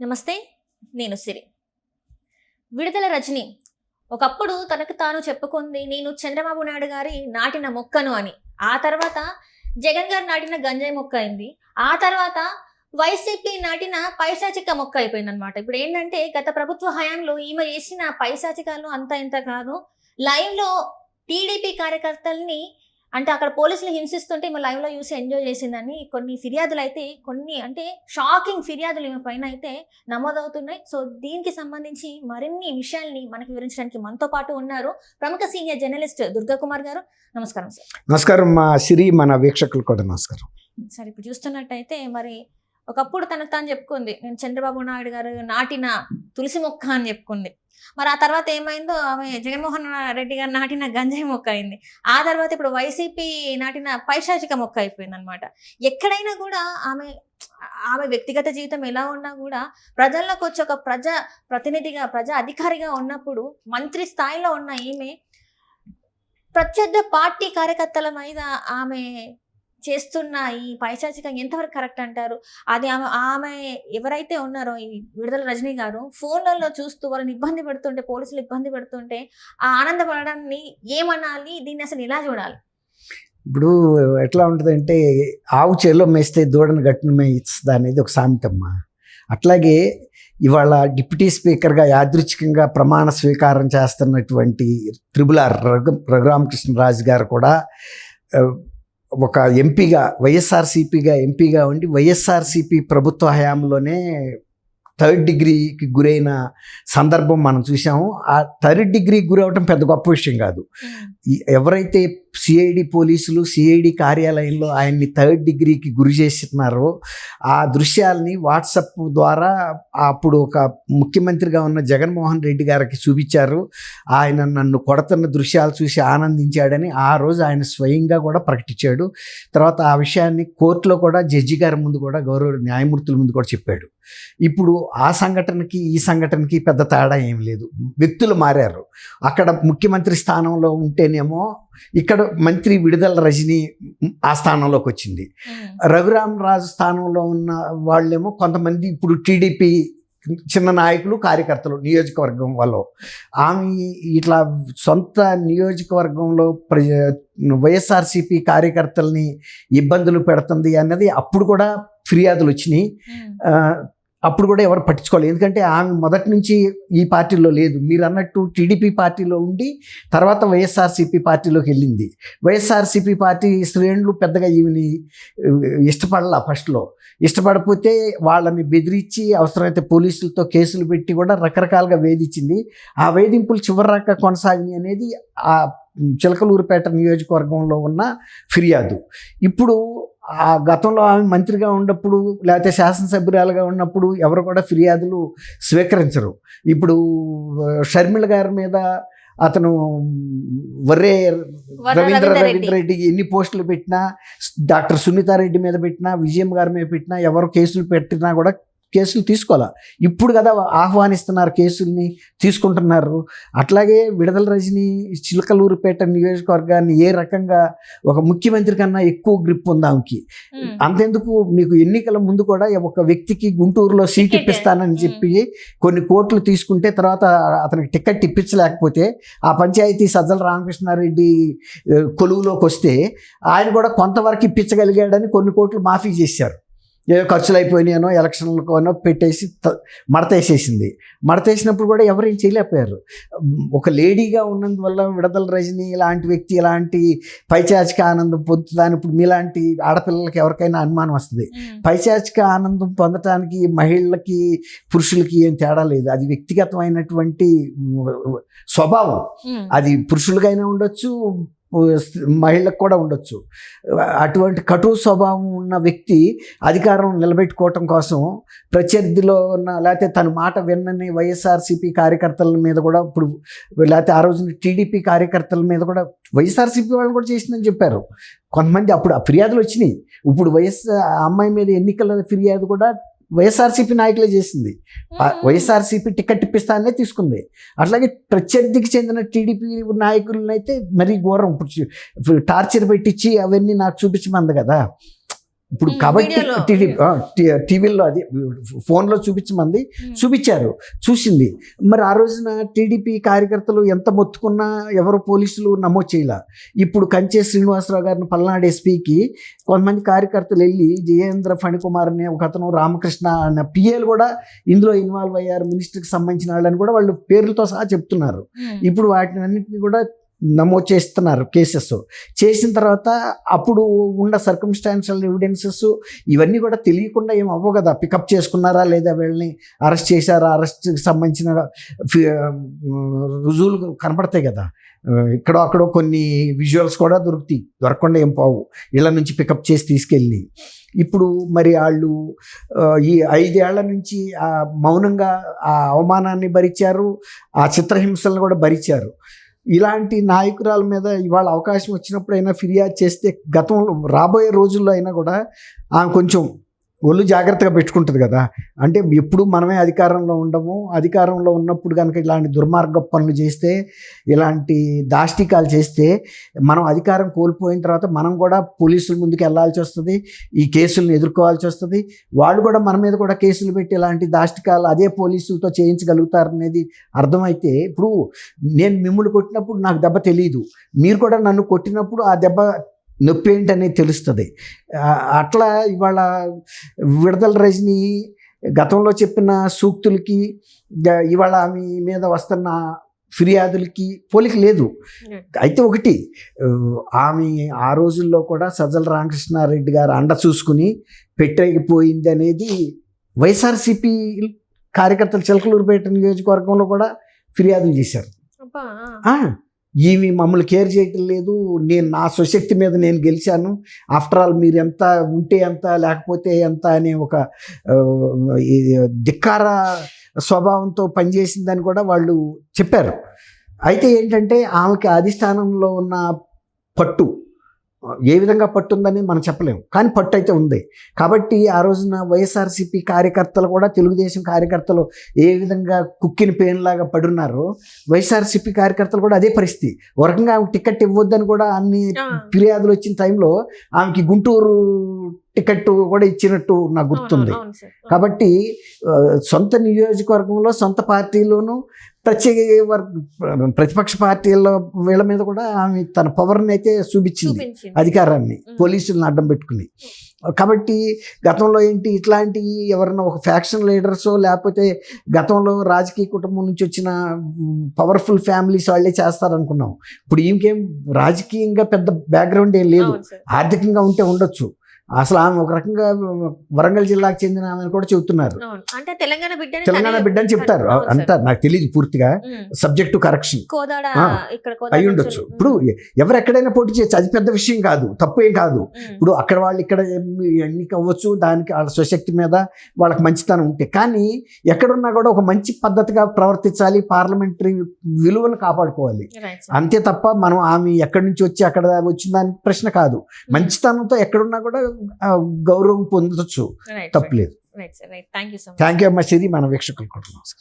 నమస్తే నేను సిరి. విడుదల రజని ఒకప్పుడు తనకు తాను చెప్పుకుంది నేను చంద్రబాబు నాయుడు గారి నాటిన మొక్కను అని. ఆ తర్వాత జగన్ గారు నాటిన గంజాయి మొక్క అయింది. ఆ తర్వాత వైసీపీ నాటిన పైశాచిక మొక్క అయిపోయింది అనమాట ఇప్పుడు ఏంటంటే గత ప్రభుత్వ హయాంలో ఈమె చేసిన పైశాచికాలు అంత ఇంత కాదు. లైవ్లో టీడీపీ కార్యకర్తల్ని అంటే అక్కడ పోలీసులు హింసిస్తుంటే ఈమె లైవ్లో చూసి ఎంజాయ్ చేసిందని కొన్ని ఫిర్యాదులు అయితే కొన్ని అంటే షాకింగ్ ఫిర్యాదులు ఈమె పైన అయితే నమోదవుతున్నాయి. సో దీనికి సంబంధించి మరిన్ని విషయాల్ని మనకి వివరించడానికి మనతో పాటు ఉన్నారు ప్రముఖ సీనియర్ జర్నలిస్ట్ దుర్గా కుమార్ గారు. నమస్కారం సార్. నమస్కారం మా సిరి మన వీక్షకులు కూడా నమస్కారం. సార్ ఇప్పుడు చూస్తున్నట్టయితే మరి ఒకప్పుడు తనకు తాను చెప్పుకుంది నేను చంద్రబాబు నాయుడు గారు నాటిన తులసి మొక్క అని చెప్పుకుంది. మరి ఆ తర్వాత ఏమైందో ఆమె జగన్మోహన్ రెడ్డి గారు నాటిన గంజాయి మొక్క అయింది. ఆ తర్వాత ఇప్పుడు వైసీపీ నాటిన పైశాచిక మొక్క అయిపోయింది అనమాట ఎక్కడైనా కూడా ఆమె ఆమె వ్యక్తిగత జీవితం ఎలా ఉన్నా కూడా ప్రజల్లోకి వచ్చి ఒక ప్రజా ప్రతినిధిగా ప్రజా అధికారిగా ఉన్నప్పుడు మంత్రి స్థాయిలో ఉన్న ఈమె ప్రత్యర్థ పార్టీ కార్యకర్తల మీద ఆమె చేస్తున్న ఈ పైశాచికం ఎంతవరకు కరెక్ట్ అంటారు? అది ఆమె ఆమె ఎవరైతే ఉన్నారో ఈ విడుదల రజనీ గారు ఫోన్లలో చూస్తూ వాళ్ళని ఇబ్బంది పెడుతుంటే పోలీసులు ఇబ్బంది పెడుతుంటే ఆ ఆనందపడడాన్ని ఏమనాలి? దీన్ని అసలు ఎలా చూడాలి? ఇప్పుడు ఎట్లా ఉంటుందంటే ఆవు చేలో మేస్తే దూడను గట్టును మేయిస్తుంది అనేది ఒక సామెతమ్మ. అట్లాగే ఇవాళ డిప్యూటీ స్పీకర్గా యాదృచ్ఛికంగా ప్రమాణ స్వీకారం చేస్తున్నటువంటి త్రిబుల్ ఆర్ రఘు రఘురామకృష్ణరాజు గారు కూడా ఒక ఎంపీగా వైఎస్ఆర్సీపీగా ఎంపీగా ఉండి వైఎస్ఆర్సీపీ ప్రభుత్వ హయాంలోనే థర్డ్ డిగ్రీకి గురైన సందర్భం మనం చూసాము ఆ థర్డ్ డిగ్రీకి గురవటం పెద్ద గొప్ప విషయం కాదు. ఎవరైతే సిఐడి పోలీసులు సిఐడి కార్యాలయంలో ఆయన్ని థర్డ్ డిగ్రీకి గురి చేస్తున్నారు. ఆ దృశ్యాల్ని వాట్సప్ ద్వారా అప్పుడు ఒక ముఖ్యమంత్రిగా ఉన్న జగన్మోహన్ రెడ్డి గారికి చూపించారు. ఆయన నన్ను కొడుతున్న దృశ్యాలు చూసి ఆనందించాడని ఆ రోజు ఆయన స్వయంగా కూడా ప్రకటించాడు. తర్వాత ఆ విషయాన్ని కోర్టులో కూడా జడ్జి గారి ముందు కూడా గౌరవ న్యాయమూర్తుల ముందు కూడా చెప్పాడు. ఇప్పుడు ఆ సంఘటనకి ఈ సంఘటనకి పెద్ద తేడా ఏం లేదు. వ్యక్తులు మారారు. అక్కడ ముఖ్యమంత్రి స్థానంలో ఉంటేనేమో ఇక్కడ మంత్రి విడుదల రజని ఆ స్థానంలోకి వచ్చింది. రఘురామ్ రాజు స్థానంలో ఉన్న వాళ్ళేమో కొంతమంది ఇప్పుడు టీడీపీ చిన్న నాయకులు కార్యకర్తలు నియోజకవర్గం వాళ్ళు. ఆమె ఇట్లా సొంత నియోజకవర్గంలో ప్రజ వైఎస్ఆర్సీపీ కార్యకర్తల్ని ఇబ్బందులు పెడుతుంది అన్నది అప్పుడు కూడా ఫిర్యాదులు వచ్చినాయి. ఆ, అప్పుడు కూడా ఎవరు పట్టించుకోలేదు. ఎందుకంటే ఆమె మొదటి నుంచి ఈ పార్టీలో లేదు. మీరు అన్నట్టు టీడీపీ పార్టీలో ఉండి తర్వాత వైఎస్ఆర్సీపీ పార్టీలోకి వెళ్ళింది. వైఎస్ఆర్సీపీ పార్టీ శ్రేణులు పెద్దగా ఈమెని ఇష్టపడాల ఫస్ట్లో. ఇష్టపడిపోతే వాళ్ళని బెదిరించి అవసరమైతే పోలీసులతో కేసులు పెట్టి కూడా రకరకాలుగా వేధించింది. ఆ వేధింపులు చివరిదాకా కొనసాగినాయి అనేది ఆ చిలకలూరుపేట నియోజకవర్గంలో ఉన్న ఫిర్యాదు. ఇప్పుడు ఆ గతంలో ఆమె మంత్రిగా ఉన్నప్పుడు లేకపోతే శాసనసభ్యురాలుగా ఉన్నప్పుడు ఎవరు కూడా ఫిర్యాదులు స్వీకరించరు. ఇప్పుడు షర్మిల గారి మీద అతను వర్రే రవీంద్ర రవీందర్ రవీంద్ర రెడ్డి. ఎన్ని పోస్టులు పెట్టినా డాక్టర్ సునీతారెడ్డి మీద పెట్టినా విజయం గారి మీద పెట్టినా ఎవరు కేసులు పెట్టినా కూడా కేసులు తీసుకోవాలా? ఇప్పుడు కదా ఆహ్వానిస్తున్నారు కేసుల్ని తీసుకుంటున్నారు. అట్లాగే విడుదల రజని చిలకలూరుపేట నియోజకవర్గాన్ని ఏ రకంగా ఒక ముఖ్యమంత్రి కన్నా ఎక్కువ గ్రిప్ ఉంది ఆమెకి. అంతెందుకు మీకు ఎన్నికల ముందు కూడా ఒక వ్యక్తికి గుంటూరులో సీట్. ఇప్పిస్తానని చెప్పి కొన్ని కోట్లు తీసుకుంటే తర్వాత అతనికి టికెట్ ఇప్పించలేకపోతే ఆ పంచాయతీ సజ్జల రామకృష్ణారెడ్డి కొలువులోకి వస్తే ఆయన కూడా కొంతవరకు ఇప్పించగలిగాడని కొన్ని కోట్లు మాఫీ చేశారు. ఏదో ఖర్చులు అయిపోయినాయనో ఎలక్షన్లకోనో పెట్టేసి త- మడతేసేసింది. మడతేసినప్పుడు కూడా ఎవరు ఏం చేయలేకపోయారు. ఒక లేడీగా ఉన్నందువల్ల విడదల రజని ఇలాంటి వ్యక్తి ఇలాంటి పైచాచిక ఆనందం పొందుతుందని ఇప్పుడు మీలాంటి ఆడపిల్లలకి ఎవరికైనా అనుమానం వస్తుంది. పైశాచిక ఆనందం పొందటానికి మహిళలకి పురుషులకి ఏం తేడా లేదు. అది వ్యక్తిగతమైనటువంటి స్వభావం. అది పురుషులకైనా ఉండొచ్చు మహిళలకు కూడా ఉండొచ్చు. అటువంటి కటు స్వభావం ఉన్న వ్యక్తి అధికారం నిలబెట్టుకోవటం కోసం ప్రత్యర్థిలో ఉన్న లేకపోతే తన మాట విన్నని వైఎస్ఆర్సీపీ కార్యకర్తల మీద కూడా ఇప్పుడు లేకపోతే ఆ రోజున టీడీపీ కార్యకర్తల మీద కూడా వైఎస్ఆర్సీపీ వాళ్ళు కూడా చేసిందని చెప్పారు. కొంతమంది అప్పుడు ఆ ఫిర్యాదులు వచ్చినాయి. ఇప్పుడు వైఎస్ అమ్మాయి మీద ఎన్నికల ఫిర్యాదు కూడా వైఎస్ఆర్సీపీ నాయకులే చేసింది. వైఎస్ఆర్సీపీ టికెట్ ఇప్పిస్తానే తీసుకుంది. అట్లాగే ప్రత్యర్థికి చెందిన టీడీపీ నాయకులను అయితే మరీ ఘోరం. ఇప్పుడు టార్చర్ పెట్టించి అవన్నీ నాకు చూపించమంది కదా. ఇప్పుడు కాబట్టి టీవీలో అది ఫోన్లో చూపించమంది. చూపించారు చూసింది మరి ఆ రోజున టీడీపీ కార్యకర్తలు ఎంత మొత్తుకున్నా ఎవరు పోలీసులు నమోదు చేయలే ఇప్పుడు కంచే శ్రీనివాసరావు గారిని పల్నాడు ఎస్పీకి కొంతమంది కార్యకర్తలు వెళ్ళి జయేంద్ర ఫణికుమార్ అనే ఒక అతను రామకృష్ణ అన్న పిఏలు కూడా ఇందులో ఇన్వాల్వ్ అయ్యారు మినిస్టర్కి సంబంధించిన వాళ్ళని కూడా వాళ్ళు పేర్లతో సహా చెప్తున్నారు. ఇప్పుడు వాటిని అన్నింటినీ కూడా నమోదు చేస్తున్నారు కేసెస్. చేసిన తర్వాత అప్పుడు ఉన్న సర్కమ్స్టాన్షియల్ ఎవిడెన్సెస్ ఇవన్నీ కూడా తెలియకుండా ఏం అవ్వవు కదా. పికప్ చేసుకున్నారా లేదా వీళ్ళని? అరెస్ట్ చేశారా? అరెస్ట్కి సంబంధించిన రుజువులు కనపడతాయి కదా. ఇక్కడో అక్కడో కొన్ని విజువల్స్ కూడా దొరుకుతాయి. దొరకకుండా ఏం పోవు. ఇళ్ళ నుంచి పికప్ చేసి తీసుకెళ్ళి. ఇప్పుడు మరి వాళ్ళు ఈ ఐదేళ్ళ నుంచి ఆ మౌనంగా ఆ అవమానాన్ని భరించారు. ఆ చిత్రహింసలను కూడా భరించారు. ఇలాంటి నాయకురాల మీద ఇవాళ అవకాశం వచ్చినప్పుడైనా ఫిర్యాదు చేస్తే గతంలో రాబోయే రోజుల్లో అయినా కూడా ఆమె కొంచెం ఒళ్ళు జాగ్రత్తగా పెట్టుకుంటుంది కదా. అంటే ఎప్పుడు మనమే అధికారంలో ఉండము. అధికారంలో ఉన్నప్పుడు కనుక ఇలాంటి దుర్మార్గ పనులు చేస్తే ఇలాంటి దాష్టికాలు చేస్తే మనం అధికారం కోల్పోయిన తర్వాత మనం కూడా పోలీసుల ముందుకు వెళ్ళాల్సి వస్తుంది. ఈ కేసులను ఎదుర్కోవాల్సి వస్తుంది. వాళ్ళు కూడా మన మీద కూడా కేసులు పెట్టి ఇలాంటి దాష్టికాలు అదే పోలీసులతో చేయించగలుగుతారనేది అర్థమైతే ఇప్పుడు నేను మిమ్మల్ని కొట్టినప్పుడు నాకు దెబ్బ తెలియదు మీరు కూడా నన్ను కొట్టినప్పుడు ఆ దెబ్బ నొప్పి ఏంటనేది తెలుస్తుంది. అట్లా ఇవాళ విడుదల రజని గతంలో చెప్పిన సూక్తులకి ఇవాళ ఆమె మీద వస్తున్న ఫిర్యాదులకి పోలిక లేదు. అయితే ఒకటి ఆమె ఆ రోజుల్లో కూడా సజ్జల రామకృష్ణారెడ్డి గారు అండ చూసుకుని పెట్టేగిపోయింది అనేది వైఎస్ఆర్సిపి కార్యకర్తలు చిలకలూరుపేట నియోజకవర్గంలో కూడా ఫిర్యాదులు చేశారు. ఈమె మమ్మల్ని కేర్ చేయటం లేదు. నేను నా స్వశక్తి మీద నేను గెలిచాను. ఆఫ్టర్ ఆల్ మీరు ఎంత ఉంటే ఎంత లేకపోతే ఎంత అనే ఒక ధిక్కార స్వభావంతో పనిచేసిందని కూడా వాళ్ళు చెప్పారు. అయితే ఏంటంటే ఆమెకి అధిష్టానంలో ఉన్న పట్టు ఏ విధంగా పట్టు ఉందని మనం చెప్పలేము. కానీ పట్టు అయితే ఉంది. కాబట్టి ఆ రోజున వైఎస్ఆర్సీపీ కార్యకర్తలు కూడా తెలుగుదేశం కార్యకర్తలు ఏ విధంగా కుక్కిన పేనులాగా పడున్నారో వైఎస్ఆర్సీపీ కార్యకర్తలు కూడా అదే పరిస్థితి. ఒక రకంగా ఆమెకు టికెట్ ఇవ్వద్దని కూడా అన్ని ఫిర్యాదులు వచ్చిన టైంలో ఆమెకి గుంటూరు టికెట్ కూడా ఇచ్చినట్టు నాకు గుర్తుంది. కాబట్టి సొంత నియోజకవర్గంలో సొంత పార్టీలోనూ ప్రత్యేక వర్గ ప్రతిపక్ష పార్టీల వీళ్ళ మీద కూడా ఆమె తన పవర్ని అయితే చూపించింది అధికారాన్ని. పోలీసులను అడ్డం పెట్టుకుని. కాబట్టి గతంలో ఏంటి ఇట్లాంటి ఎవరన్నా ఒక ఫ్యాక్షన్ లీడర్స్ లేకపోతే గతంలో రాజకీయ కుటుంబం నుంచి వచ్చిన పవర్ఫుల్ ఫ్యామిలీస్ వాళ్ళే చేస్తారనుకున్నాం. ఇప్పుడు ఈమెకేం రాజకీయంగా పెద్ద బ్యాక్గ్రౌండ్ ఏం లేదు. ఆర్థికంగా ఉంటే ఉండొచ్చు. అసలు ఆమె ఒక రకంగా వరంగల్ జిల్లాకు చెందిన ఆమె కూడా చెబుతున్నారు. అంటే తెలంగాణ బిడ్డ తెలంగాణ బిడ్డ అని చెప్తారు అంటారు నాకు తెలియదు పూర్తిగా. సబ్జెక్ట్ టు కరెక్షన్ అయి ఉండొచ్చు. ఇప్పుడు ఎవరు ఎక్కడైనా పోటీ చేయొచ్చు. అది పెద్ద విషయం కాదు. తప్పు ఏం కాదు. ఇప్పుడు అక్కడ వాళ్ళు ఇక్కడ ఎన్ని- ఎన్నిక అవ్వచ్చు. దానికి వాళ్ళ స్వశక్తి మీద వాళ్ళకి మంచితనం ఉంటే. కానీ ఎక్కడున్నా కూడా ఒక మంచి పద్ధతిగా ప్రవర్తించాలి. పార్లమెంటరీ విలువను కాపాడుకోవాలి. అంతే తప్ప మనం ఆమె ఎక్కడి నుంచి వచ్చి అక్కడ వచ్చిందని ప్రశ్న కాదు. మంచితనంతో ఎక్కడున్నా కూడా గౌరవం పొందొచ్చు. తప్పులేదు. Right sir right thank you so much thank you అమ్మ. సిరి మన వీక్షకులు కూడా నమస్కారం